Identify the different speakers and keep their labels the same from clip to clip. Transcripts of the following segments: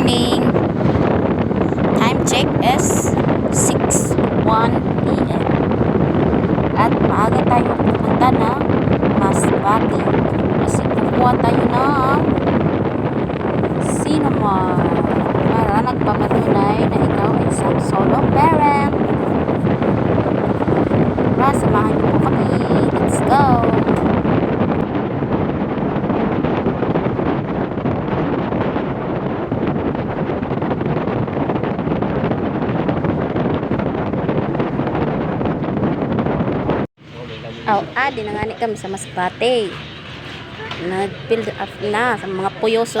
Speaker 1: morning. Time check is 6.1 p.m. At maaga tayo pupunta na Masbate. Kasi kukuha tayo na cinema para nagpapatunay na ikaw ay isang solo parent. Tara, samahan niyo po Oh, ah, dinangani kami sa Masbate. Nag-build up na sa mga puyoso.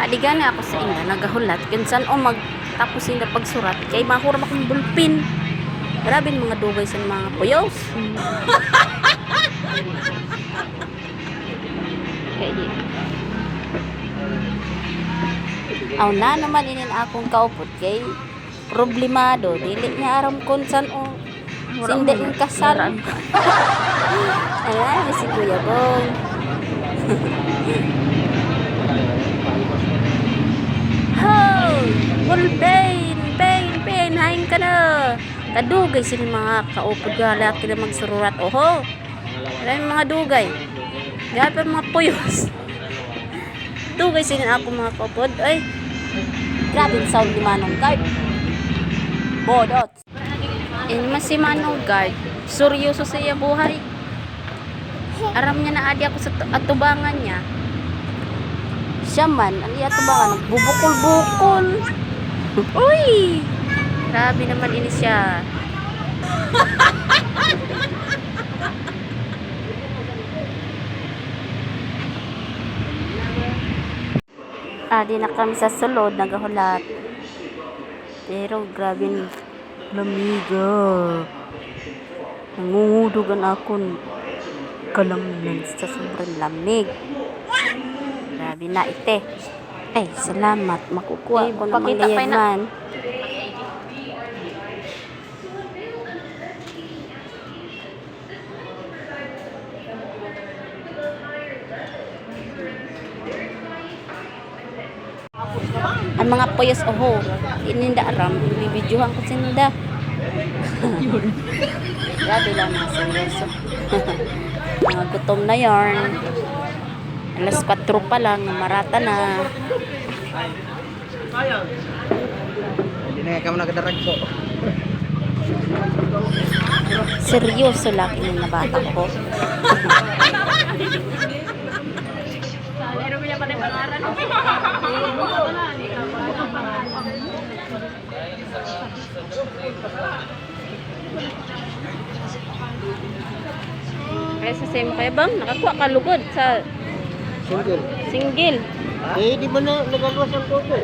Speaker 1: Adigan ako sa inyo, nagahulat. Kung saan o magtapos sila pagsurat, kay mahuram akong bulpin. Grabe mga dugay sa mga puyos. Kaya di. Aw na naman inin akong kaupot kay problemado. Dili niya aram kon san o sindi yung kasal. Ay si kuya bong. Ho! Full pain pain pain. Hain ka na. Kadugay sila mga kaupod galaki na magsururat. Oho! Yung mga dugay. Pa mga puyos. Dugay sila ako mga kaupod. Ay grabe sound ni Manong Guard Bodot. Mas si Manong Guard, seryoso sa iya buhay. Aram niya na adi ako sa tu- atubangan niya. Siya man, ang atubangan, nagbubukol-bukol. Uy! Grabe naman ini siya. Adi na kami sa sulod, nagahulat. Pero grabe n- lamiga. Nangungudugan ako kalamnan sa sobrang lamig. Grabe na ite. Ay, salamat. Makukuha ko ng mga
Speaker 2: na-
Speaker 1: Ang mga puyos oho, ininda aram, bibidyohan ko sinda. Grabe lang mga seryoso. mga gutom na yarn. Alas 4 pa lang, marata na.
Speaker 3: Hindi na ka mo nagdarag ko.
Speaker 1: Seryoso lang ini na bata ko. Kaya sa same kaya bang nakakuha ka lugod sa
Speaker 3: Single.
Speaker 1: single.
Speaker 3: Eh, di ba na nagaluwas ang kodo?